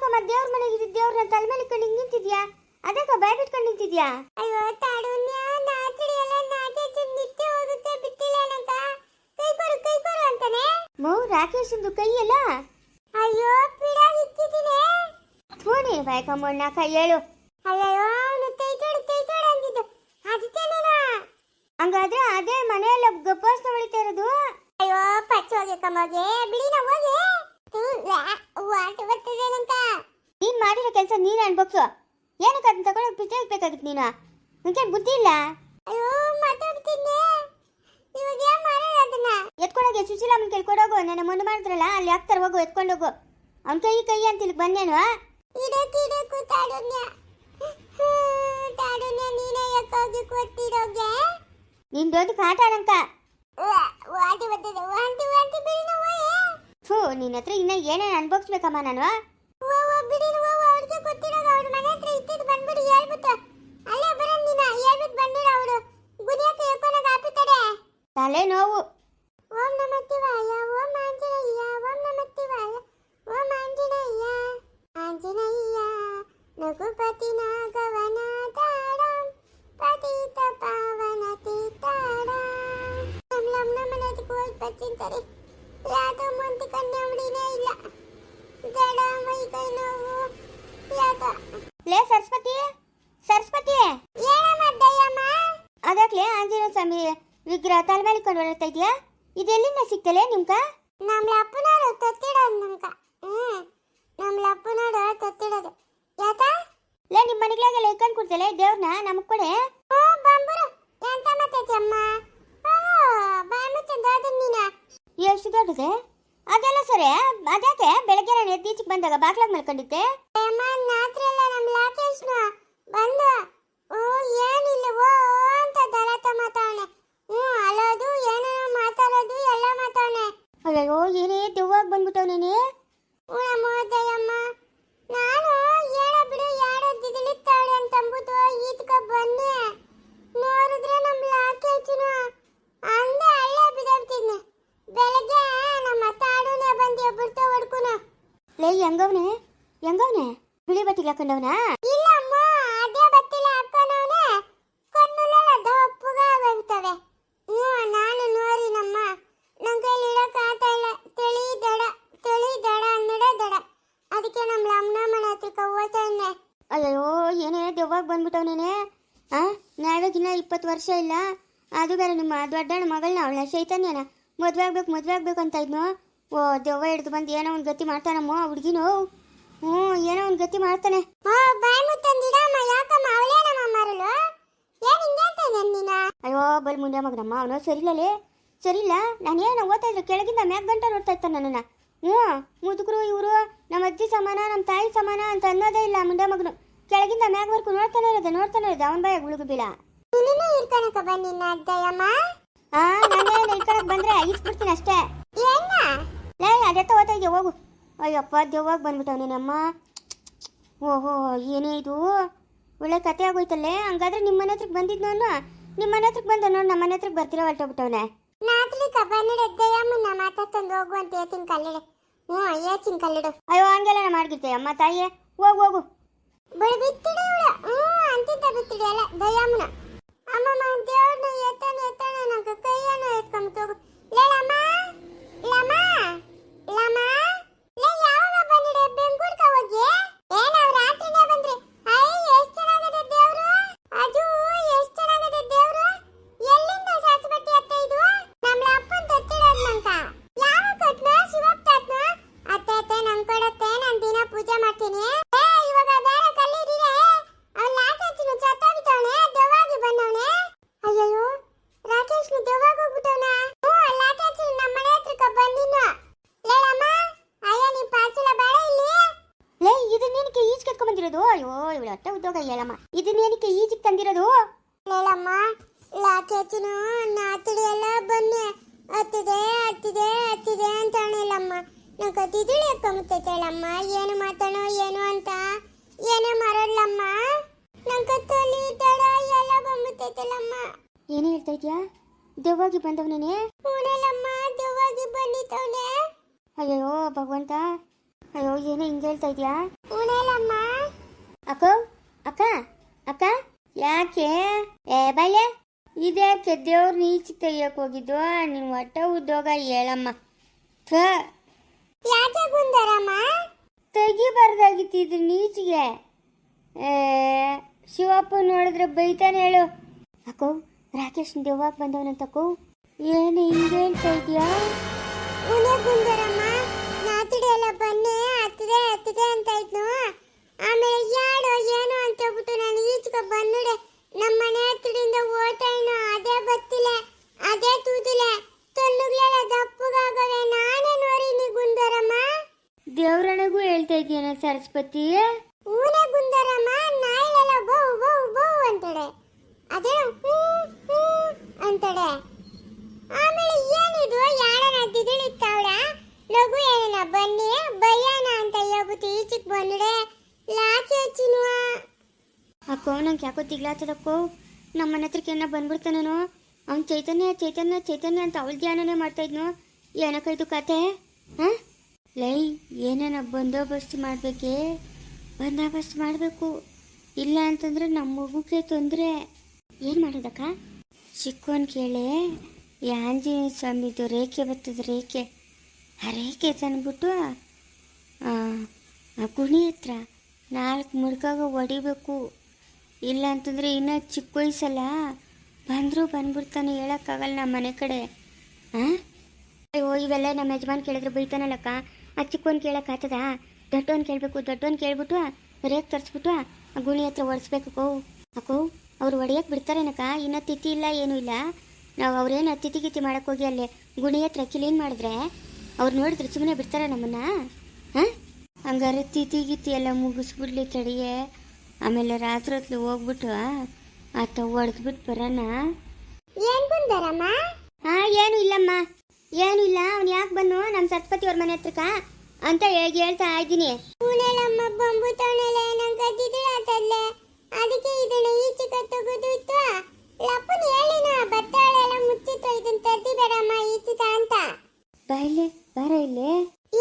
ಯಾಕಮ್ಮ ದೇವ್ರ ಮನೆಗೆ ಇದ್ದ ದೇವ್ರನ್ನ ತಲೆ ಮೇಲೆ ಇಟ್ಕೊಂಡು ಹಿಂಗ ನಿಂತಿದ್ಯಾ? ಅದಕ್ಕ ಭಯ ಬಿಟ್ಕೊಂಡು ನಿಂತಿದ್ಯಾ? ಅಯ್ಯೋ ತಾಡುನ್ಯ ನಾಚಡಿ ಎಲ್ಲ ನಾಚಿ ನಿತ್ಯ ಹೋಗುತ್ತೆ ಬಿಟ್ಟಿಲ್ಲ ಅಂತ ಕೈ ಕೊಡು ಕೈ ಕೊಡು ಅಂತಾನೆ? ಮೌ ರಾಕೇಶಂದು ಕೈ ಎಲ್ಲ ಅಯ್ಯೋ ಪಿಡಾಗಿ ಇಕ್ಕಿದ್ದೀನಿ ಫೋನಿ ಬಾಯ್ಕಮ್ಮಣ್ಣ ಕೈ ಹೇಳು ಅಯ್ಯೋ ಅವನು ತೈತೋಡು ತೈತೋಡು ಅಂತಿದ್ದು. ಅದಕ್ಕೇನೇನಾ ಹಂಗಾದ್ರೆ ಅದೇ ಮನೆಯಲ್ಲ ಗಪ್ಪಾಸ್ತ ಹೊಳಿತಾ ಇರೋದು? ಅಯ್ಯೋ ಪಚ್ಚ ಹೋಗಿ ಕಮ್ಮಗೆ ಬಿಡಿ ನಾವು ಹೋಗಿ ನೀನ್ ಮಾಡಿರೋ ಕೆಲಸ ನೀನ್ ಅನ್ಬೇಕು ಏನಕ್ಕೆ ಅದನ್ನ ತಗೊಂಡು ಪಿಚ್ಚೆ ಬೇಕಾಗಿತ್ತು ನೀನು? ನಿನ್ಗೆ ಬುದ್ಧಿ ಇಲ್ಲ? ಎತ್ಕೊಂಡೋಗಿ ಸುಶೀಲಮ್ಮನ ಕೈ ಕೊಡೋಗು. ನನ್ನ ಮೊನ್ನೆ ಮಾಡಿದ್ರಲ್ಲ ಅಲ್ಲಿ ಹಾಕ್ತಾರೆ ಹೋಗು ಎತ್ಕೊಂಡೋಗು. ಅವ್ನ ಕೈ ಕೈ ಅಂತ ಇಲ್ಲಿ ಬಂದೇನು ದೊಡ್ಡ ಕಾಟ ನಂಕ ವಾಂತಿ ಬರ್ತದೆ ವಾಂತಿ ವಾಂತಿ ಬಿಡಿ ನಾವು. ಥೂ ನಿನ್ನ ಹತ್ರ ಇನ್ನ ಏನೇನು ಅನ್ಭವಿಸ್ಬೇಕಮ್ಮ ನಾನು? ತಲೆ ನೋವು ಓಂ ನಮ ಶಿವಾಯ ಓಂ ಆಂಜನೇಯ ಓಂ ನಮ ಶಿವಾಯ ಓಂ ಆಂಜನೇಯ. ಆಂಜನೇಯ ನಗುಪತಿ ನಾಗವನ ತಾಡಂ ಪತಿತ ಪಾವನ ತೀತಾಡ. ನಮ್ ನಮ್ ಹೋಗಿ ಬರ್ತಿಂತಾರೆ ಯಾವ್ದೋ ಅಂತ ಉಳಿನೇ ಇಲ್ಲ. ಜಡ ಮೈ ಕೈ ನೋವು ಯಾವ್ದೋ ಲೇ ಸರಸ್ವತಿ ಸರಸ್ವತಿ. ಏನಮ್ಮ ದಯ್ಯಮ್ಮ ಅದಕ್ಕೆ ಆಂಜನೇಯ ಸ್ವಾಮಿ ವಿಗ್ರಹ ತಲೆ ಮೇಲೆ ಕೊಂಡು ಬರ್ತಾ ಇದೆಯಾ? ಇದೆಲ್ಲಿಂದ ಸಿಗ್ತಲೆ ನಿಮ್ಗ? ನಮ್ಮ ಅಪ್ಪನವರು ತೊತ್ತಿಡೋದು ನಮ್ಗ. ಹ್ಞೂ ನಮ್ಮ ಅಪ್ಪನವರು ತೊತ್ತಿಡೋದು. ಯಾಕ? ಲೇ ನಿಮ್ಮ ಮನೆಗಳಾಗೆಲ್ಲ ಇಟ್ಕೊಂಡು ಕೊಡ್ತಾಳೆ ದೇವ್ರನ್ನ ನಮಗೆ ಕೊಡೆ ಓ ಬಂಬರು ಎಂತ ಮಾತೈತಿ ಅಮ್ಮ ಓ ಬಾಮುತ್ತಂದ ಅದನ್ನ ನೀನ ಎಷ್ಟು ದೊಡ್ಡದೆ ಅದೆಲ್ಲ ಸರಿ ಅದ್ಯಾಕೆ ಬೆಳಗ್ಗೆ ನಾನು ಎದ್ದೀಚಿಗೆ ಬಂದಾಗ ಬಾಗ್ಲಾಗ ಮಲ್ಕೊಂಡಿದ್ದೆ ಅಮ್ಮ ರಾತ್ರಿ ಎಲ್ಲ ನಮ್ಮ ಲಾಕೇಶ್ನ ಬಂದ ಓ ಏನಿಲ್ಲ ಓ ಅಂತ ದಲತ ಮಾತಾವನೆ ಹ್ಞೂ ಅಲ್ಲೋದು ಏನೇನೋ ಮಾತಾಡೋದು ಎಲ್ಲ ಮಾತಾವನೆ ಅಯ್ಯೋ ಏನೇ ದೆವ್ವಾಗ ಬಂದ್ಬಿಟ್ಟವ್ ನೀನು ಉಳಮ್ಮ ದಯಮ್ಮ ನಾನು ಏಳ ಬಿಡು ಯಾಡದ್ದಿಳಿತಾಳೆ ಅಂತ ಅಂಬುದು ಈತ್ಕ ಬನ್ನಿ ನೋಡಿದ್ರೆ ನಮ್ಮ ಲಾಕೇಚಿನ ಅಂದೆ ಅಲ್ಲೇ ಬಿದ್ದೋಗ್ತಿದ್ನೆ ಬೆಳಗ್ಗೆ ನಮ್ಮ ತಾಡುನೆ ಬಂದು ಬಿಡ್ತಾ ಹೊಡ್ಕುನ ಲೇ ಹೆಂಗವ್ನೆ ಹೆಂಗವ್ನೆ ಬಿಳಿ ಬಟ್ಟಿಗೆ ಹಾಕೊಂಡವನಾ ಇಲ್ಲಮ್ಮ ಅದೇ ಬತ್ತಿಲ್ಲ ಹಾಕೋನವನೆ ಕಣ್ಣುಲೆಲ್ಲ ದಪ್ಪಗಾಗೋಗ್ತವೆ ಹ್ಞೂ ನಾನು ನೋಡಿ ನಮ್ಮ ನನ್ನ ಕೈಲಿ ಇಡಕ್ ಆಗ್ತಾ ಇಲ್ಲ ತಿಳಿ ದಡ ತಿಳಿ ದಡ ಅನ್ನಡ ದಡ ಅದಕ್ಕೆ ನಮ್ಮ ಲಮ್ನ ಮನೆ ಹತ್ರಕ್ಕೆ ಹೋಗ್ತಾನೆ ಅಯ್ಯೋ ಏನೇ ದೆವ್ವಾಗ ಬಂದ್ಬಿಟ್ಟವ್ ನೀನೆ ಆ? ನಾವಾಗಿನ್ನ ಇಪ್ಪತ್ತು ವರ್ಷ ಇಲ್ಲ. ಅದು ಬೇರೆ ನಿಮ್ಮ ದೊಡ್ಡಣ್ಣ ಮಗಳನ್ನ ಅವಳ ಚೈತನ್ಯನ. ಮದುವೆ ಆಗ್ಬೇಕು ಮದುವೆ ಆಗ್ಬೇಕು ಅಂತ ಇದ್ನು? ಓ ದೆವ್ವ ಹಿಡ್ದು ಬಂದು ಏನೋ ಒಂದು ಗತಿ ಮಾಡ್ತಾನಮ್ಮ ಹುಡುಗಿನೋ? ಹ್ಞೂ ಏನೋ ಒಂದು ಗತಿ ಮಾಡ್ತಾನೆ. ಅಯ್ಯೋ ಬಲ್ ಮುಂದೆ ಮಗನಮ್ಮ ಅವನು ಸರಿಲ್ಲಲೇ ಸರಿಲ್ಲ? ನಾನು ಏನೋ ಓದ್ತಾ ಇದ್ರು ಕೆಳಗಿಂದ ಮ್ಯಾಕ್ ಗಂಟ ನೋಡ್ತಾ ಇರ್ತಾನೆ ನನ್ನನ್ನು. ಹ್ಞೂ ಮುದುಕರು ಇವರು ನಮ್ಮ ಅಜ್ಜಿ ಸಮಾನ ನಮ್ಮ ತಾಯಿ ಸಮಾನ ಅಂತ ಅನ್ನೋದೇ ಇಲ್ಲ ಮುಂದೆ ಮಗನು. ಕೆಳಗಿಂದ ಮ್ಯಾಗ್ವರ್ಕು ನೋಡ್ತಾನೆ ಇರೋದು ನೋಡ್ತಾನೆ ಇರೋದು. ಅವನ ಬಾಯ ಗುಳುಗು ಬೀಳ ನೀನು ಇರ್ಕನಕ ಬನ್ನಿನ ಅದ್ದಯ್ಯಮ್ಮ ಆ ನಾನೇ ನಿಲ್ಕೊಳಕ್ ಬಂದ್ರೆ ಇಸ್ಬಿಡ್ತೀನಿ ಅಷ್ಟೇ. ಏನ? ಲೇ ಅದೆತ್ತ ಇದೆಯಾ ಹೋಗು ಅಯ್ಯಪ್ಪ ದೆವ್ವಾಗ ಬಂದ್ಬಿಟ್ಟವ್ ನೀನಮ್ಮ ಓಹೋ ಏನೇ ಇದು? ಒಳ್ಳೆ ಕತೆ ಆಗೋಯ್ತಲ್ಲೇ. ಹಂಗಾದ್ರೆ ನಿಮ್ಮ ಮನೆ ಹತ್ರಕ್ಕೆ ಬಂದಿದ್ನವನು ನಿಮ್ಮ ಮನೆ ಹತ್ರಕ್ಕೆ ಬಂದ ನೋಡಿ ನಮ್ಮ ಮನೆ ಹತ್ರಕ್ಕೆ ಬರ್ತಿರೋ ಹೊರಟೋಗ್ಬಿಟ್ಟವನೆ ನಾತ್ಲಿ ಕಬನ್ನಡ ನಾ ಮಾತಾಡ್ತಂದು ಹೋಗು ಅಂತ ಹೇಳ್ತೀನಿ ಕಲ್ಲಿಡು. ಹ್ಞೂ ಹೇಳ್ತೀನಿ ಕಲ್ಲಿಡು. ಅಯ್ಯೋ ಹಂಗೆಲ್ಲ ಮಾಡಿರ್ತೆ ಅಮ್ಮ ತಾಯಿ ಹೋಗು ಹೋಗು. ಬಳಿ ಬಿತ್ತಿಡಿ ಇವಳು. ಹ್ಞೂ, ಅಂತಿದ್ದ ಬಿತ್ತಿಡಿ ಅಲ್ಲ ದಯ್ಯಮ್ಮನ ಅಮ್ಮಮ್ಮ, ದೇವ್ರನ್ನ ಎತ್ತಾನೆ ಎತ್ತಾನೆ, ನಂಗೆ ಕೈಯನ್ನು ಎತ್ಕೊಂಬಿಟ್ಟು ಹೋಗು. ಲೇ ಲಮ್ಮ ಲಮ್ಮ ಲೇ ಯಾವಾಗ ಬಂದಿಡೆ ಬೆಂಗೂರ್ಕ ಹೋಗಿ ಏನ್ ಅವ್ರು ರಾತ್ರಿನೇ ಬಂದ್ರಿ ಐ ಎಷ್ಟ್ ಚೆನ್ನಾಗಿದೆ ದೇವ್ರು ಅದು ಎಷ್ಟ್ ಚೆನ್ನಾಗಿದೆ ದೇವ್ರು ಎಲ್ಲಿಂದ ಸಾಸ್ಬಟ್ಟಿ ಅತ್ತೆ ಇದು ನಮ್ಮ ಅಪ್ಪನ್ ತತ್ತಿರೋದ್ ನಂಕ ಯಾವ ಕೊಟ್ನ ಶಿವಪ್ಪ ತಾತ್ನ ಅತ್ತೆ ಅತ್ತೆ ನಂಗ್ ಕೊಡತ್ತೆ ನಾನ್ ದಿನ ಪೂಜೆ ಮಾಡ್ತೀನಿ ಏ ಇವಾಗ ಬೇರೆ ಕಲ್ಲಿದಿರೆ ಅವ್ನ್ ರಾಕೇಶ್ನು ಚತ್ತೋಗ್ಬಿಟ್ಟವ್ನೆ ದೆವ್ವಾಗಿ ಬಂದವ್ನೆ ಅಯ್ಯಯ್ಯೋ ರಾಕೇಶ್ನು ದೆವ್ವಾಗಿ ಹೋಗ್ಬಿಟ್ಟವ್ನ ಹ್ಞೂ ರಾಕೇಶ್ ನಮ್ಮ ಮನೆ ಹತ್ರಕ್ಕೆ ಬಂದಿನ್ನು ಲೇಳಮ್ಮ ಅಯ್ಯ ನಿಮ್ ಪಾರ್ಸಲ ಬೇಡ ಇಲ್ಲಿ ಲೇ ಇದನ್ನೇನಕ್ಕೆ ಬಂದಿರೋದು ಅಯ್ಯೋ ಇವಳು ಅಟ್ಟ ಉದ್ಯೋಗ ಹೇಳಮ್ಮ. ಇದನ್ನೇನಕ್ಕೆ ಈಜಿಗೆ ತಂದಿರೋದು? ಹೇಳಮ್ಮ ಲಾಕೇಚಿನು ನಾತಡಿ ಎಲ್ಲ ಬನ್ನಿ. ಹತ್ತಿದೆ ಹತ್ತಿದೆ ಹತ್ತಿದೆ ಅಂತ ಹೇಳಮ್ಮ. ನಂಗೆ ತಿಳಿ ಹೇಳಮ್ಮ ಏನು ಮಾತಾಡೋ ಏನು ಅಂತ? ಏನೇ ಮರಡ್ಲಮ್ಮ ನಂಗೆ ಕತ್ತಲ್ಲಿ ತಡ ಎಲ್ಲ ಬಂದ್ಬಿಟ್ಟೈತಲ್ಲಮ್ಮ ಏನು ಹೇಳ್ತಾ ಇದ್ಯಾ? ದೆವ್ವಾಗಿ ಬಂದವನೇನೆ ಹೂನಲ್ಲಮ್ಮ ದೆವ್ವಾಗಿ ಬಂದಿತ್ತವನೇ ಅಯ್ಯೋ ಭಗವಂತ. ಅಯ್ಯೋ ಏನೇ ಹಿಂಗೆ ಹೇಳ್ತಾ ಇದ್ಯಾ? ಹೂನ ಹೇಳಮ್ಮ ಅಕ್ಕ? ಅಕ್ಕ? ಅಕ್ಕ? ಯಾಕೆ? ಏ ಬಾಲ್ಯ ಇದ್ಯಾಕೆ ದೇವ್ರ ನೀಚಿ ತೆಗಿಯಕ್ ಹೋಗಿದ್ದು ನಿನ್ನ ಒಟ್ಟ ಉದ್ಯೋಗ ಹೇಳಮ್ಮ. ಯಾಕೆ ಗುಂದರಮ್ಮ ತೆಗಿಬಾರ್ದಾಗಿತ್ತಿದ್ರು ನೀಚಿಗೆ. ಏ ಶಿವಪ್ಪ ನೋಡಿದ್ರೆ ಬೈತಾನೆ ಹೇಳು. ಅಕ್ಕೋ ರಾಕೇಶ್ ದೆವ್ವಾಗ ಬಂದವನಂತಕ್ಕೋ ಏನು ಹಿಂಗೆ ಹೇಳ್ತಾ ಇದೆಯಾ ಬಂದಾರಮ್ಮ ಗುಂದರಮ್ಮ ನಾತಿಡಿ ಎಲ್ಲ ಬನ್ನಿ ಹತ್ತಿದೆ ಹತ್ತಿದೆ ಅಂತ ಇದ್ನು? ಆಮೇಲೆ ಬಂದುಡೆ ನಮ್ಮ ಮನೆ ಹತ್ತಿರದಿಂದ ಓಟೈನು ಅದೇ ಬತ್ತಿಲ್ಲ ಅದೇ ತೂತಿಲ್ಲ ತೊಲ್ಲುಗಳೆಲ್ಲ ದಪ್ಪಗಾಗವೆ. ನಾನೇ ನೋಡಿನಿ ಗುಂದರಮ್ಮ. ದೇವ್ರಣಗೂ ಹೇಳ್ತಾ ಇದೀಯನ ಸರಸ್ವತಿ ಊನೆ ಗುಂದರಮ್ಮ ನಾಯಿಲೆಲ್ಲ ಬೌ ಬೌ ಬೌ ಅಂತಾಳೆ ಅದೇನೋ ಹೂ ಹೂ ಅಂತಾಳೆ ಆಮೇಲೆ ಏನಿದು ಯಾರನ ದಿದಿಳಿತ್ತಾವಳ ಲಘು ಏನನ ಬನ್ನಿ ಬಯ್ಯಾನ ಅಂತ ಹೇಳ್ಬಿಟ್ಟು ಈಚೆಗೆ ಬಂದ್ರೆ ಲಾಚಿ ಹಚ್ಚಿನುವ ಅಕ್ಕೋ ನಂಗೆ ಯಾಕೋ ತಿಗ್ಲಾತದಕ್ಕೋ ನಮ್ಮ ಮನೆ ಹತ್ರಕ್ಕೆ ಏನೋ ಬಂದ್ಬಿಡ್ತಾನೇನೋ? ಅವ್ನು ಚೈತನ್ಯ ಚೈತನ್ಯ ಚೈತನ್ಯ ಅಂತ ಅವಳ ಧ್ಯಾನನೇ ಮಾಡ್ತಾ ಇದ್ನು? ಏನಕ್ಕೈದು ಕತೆ, ಹಾಂ? ಲೈ, ಏನೇನ ಬಂದೋಬಸ್ತ್ ಮಾಡಬೇಕೆ? ಬಂದೋಬಸ್ತ್ ಮಾಡಬೇಕು. ಇಲ್ಲ ಅಂತಂದ್ರೆ ನಮ್ಮ ಮಗುಗೆ ತೊಂದರೆ. ಏನು ಮಾಡೋದಕ್ಕ? ಚಿಕ್ಕವನ್ ಕೇಳಿ ಈ ಆಂಜನೇಯ ಸ್ವಾಮಿದು ರೇಖೆ ಬರ್ತದೆ, ರೇಖೆ. ಆ ರೇಖೆ ತಂದ್ಬಿಟ್ಟು ಗುಣಿ ಹತ್ರ ನಾಲ್ಕು ಮುಡ್ಕಾಗ ಹೊಡಿಬೇಕು ಇಲ್ಲ ಅಂತಂದರೆ ಇನ್ನೂ ಚಿಕ್ಕ ವಯಸ್ಸಲ್ಲ? ಬಂದರೂ ಬಂದ್ಬಿಡ್ತಾನೆ ಹೇಳೋಕ್ಕಾಗಲ್ಲ ನಮ್ಮ ಮನೆ ಕಡೆ. ಹಾಂ ಅಯ್ಯೋ, ಇವೆಲ್ಲ ನಮ್ಮ ಯಜಮಾನ್ ಕೇಳಿದ್ರೆ ಬೈತಾನಲ್ಲಕ್ಕ. ಆ ಚಿಕ್ಕವನ್ ಕೇಳೋಕ್ಕಾಗ್ತದ ದೊಡ್ಡವನ್ ಕೇಳಬೇಕು, ದೊಡ್ಡವನ್ ಕೇಳ್ಬಿಟ್ಟು ರೇಕ್ ತರಿಸ್ಬಿಟ್ಟು ಆ ಗುಣಿ ಹತ್ರ ಒಡಿಸ್ಬೇಕು ಅಕ್ಕೋ, ಅವ್ರು ಹೊಡಿಯಕ್ಕೆ ಬಿಡ್ತಾರೇನಕ್ಕ? ಇನ್ನೂ ತಿಥಿ ಇಲ್ಲ, ಏನೂ ಇಲ್ಲ. ನಾವು ಅವ್ರೇನು ಅತಿಥಿ ಗಿತಿ ಮಾಡೋಕ್ಕೋಗಿ ಅಲ್ಲಿ ಗುಣಿ ಹತ್ರ ಕ್ಲೀನ್ ಮಾಡಿದ್ರೆ ಅವ್ರು ನೋಡಿದ್ರೆ ಸುಮ್ಮನೆ ಬಿಡ್ತಾರೆ ನಮ್ಮನ್ನ? ಹಾಂ ಹಂಗಾರೆ ತಿಥಿ ಗಿತಿ ಎಲ್ಲ ಮುಗಿಸ್ಬಿಡ್ಲಿ ತಡಿಯೇ. ಆಮೇಲೆ ರಾತ್ರಿ ಹೊತ್ತು ಹೋಗ್ಬಿಟ್ಟು ಆತ ಒಡೆದ್ಬಿಟ್ಟು ಬರೋಣ. ಏನ್ ಬಂದಾರಮ್ಮ? ಹಾ ಏನು ಇಲ್ಲಮ್ಮ. ಏನು ಇಲ್ಲ ಅವ್ನು ಯಾಕೆ ಬನ್ನು ನಮ್ಮ ಸತ್ಪತಿ ಅವ್ರ ಮನೆ ಹತ್ರಕ ಅಂತ ಹೇಳಿ ಹೇಳ್ತಾ ಇದ್ದೀನಿ. ಊನೆಲಮ್ಮ ಬಂಬು ತವನೆಲೆ ನಂಗೆ ದಿದಿಳಾತಲ್ಲೆ ಅದಕ್ಕೆ ಇದನ್ನ ಈಚೆಗೆ ತೆಗೆದಿತ್ತು ಲಪ್ಪನ್ ಹೇಳಿನ ಬತ್ತಾಳೆಲ್ಲ ಮುಚ್ಚಿತ್ತು ಇದನ್ನ ತದ್ದಿ ಬೇಡಮ್ಮ ಈಚಿತ ಅಂತ. ಬಾ ಇಲ್ಲಿ ಬಾರ ಇಲ್ಲಿ.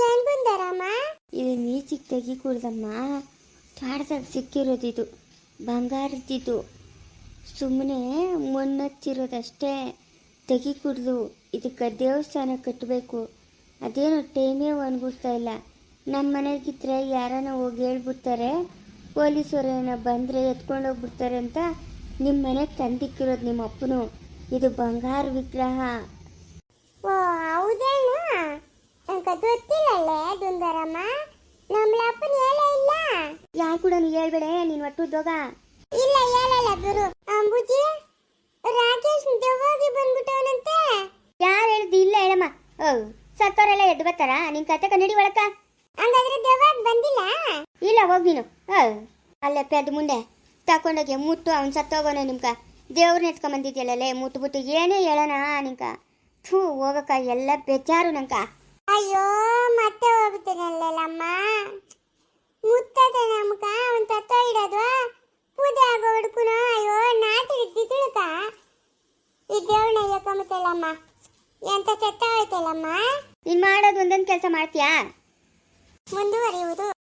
ಏನ್ ಬಂದಾರಮ್ಮ? ಇದನ್ನ ಈಚಿಗೆ ತೆಗಿ ಕುಡ್ದಮ್ಮ. ತ್ವಾಟದಾಗ ಸಿಕ್ಕಿರೋದಿದು ಬಂಗಾರದಿದು ಸುಮ್ಮನೆ ಮುನ್ನಚ್ಚಿರೋದಷ್ಟೇ ತೆಗಿ ಕುಡ್ದು ಇದಕ್ಕೆ ದೇವಸ್ಥಾನ ಕಟ್ಟಬೇಕು ಅದೇನೋ ಟೈಮೇ ಒಣಗಿಸ್ತಾ ಇಲ್ಲ. ನಮ್ಮ ಮನೆಗಿದ್ರೆ ಯಾರನ್ನ ಹೋಗಿ ಹೇಳ್ಬಿಡ್ತಾರೆ. ಪೊಲೀಸರೇನ ಬಂದರೆ ಎತ್ಕೊಂಡೋಗ್ಬಿಡ್ತಾರೆ ಅಂತ ನಿಮ್ಮ ಮನೆಗೆ ತಂದಿಕ್ಕಿರೋದು ನಿಮ್ಮ ಅಪ್ಪನು ಇದು ಬಂಗಾರ ವಿಗ್ರಹ ಓ ಹೌದೇನು ನಂಗೆ ಗೊತ್ತಿಲ್ಲಲ್ಲೇ ದುಂದರಮ್ಮ ನಮ್ಮ ಲಪ್ಪನ್ ಹೇಳೇ ಇಲ್ಲ ಯಾರು ಕೂಡ ನೀ ನೀನ್ ನೀನು ಒಟ್ಟು ಉದ್ಯೋಗ? ಇಲ್ಲ ಹೇಳಲ್ಲ ಗುರು. ಅಂಬುಜಿ ರಾಕೇಶ್ ದೆವ್ವಾಗಿ ಬಂದ್ಬಿಟ್ಟವನಂತೆ. ಯಾರು ಹೇಳ್ದು ಇಲ್ಲ ಹೇಳಮ್ಮ. ಓ ಸತ್ತವರೆಲ್ಲ ಎದ್ದು ಬರ್ತಾರ? ನಿನ್ ಕತೆ ಕನ್ನಡಿ ಒಳಕ? ಹಂಗಾದ್ರೆ ದೆವ್ವಾಗಿ ಬಂದಿಲ್ಲ? ಇಲ್ಲ ಹೋಗ್ ನೀನು. ಓ ಅಲ್ಲೇ ಪೆದ್ ಮುಂದೆ. ತಕೊಂಡೋಗಿ ಮುತ್ತು ಅವ್ನು ಸತ್ತೋಗೋನೆ ನಿಮ್ಕ ದೇವ್ರನ್ನ ಮುತ್ತು ಬಿಟ್ಟು ಏನೇ ಹೇಳೋಣ ನಿಂಕ ಥೂ ಹೋಗಕ್ಕ ಎಲ್ಲ ಬೇಜಾರು ನಂಕ ಅಯ್ಯೋ ಮತ್ತೆ ಹೋಗ್ತೀನಲ್ಲಮ್ಮ ಯಾಕೊಂಬತ್ತಲ್ಲಮ್ಮ ಎಂತ ಕೆಟ್ಟ ಆಯ್ತಲ್ಲಮ್ಮ ನೀನ್ ಮಾಡೋದು ಒಂದೊಂದು ಕೆಲಸ ಮಾಡ್ತೀಯಾ? ಮುಂದುವರಿಯುವುದು.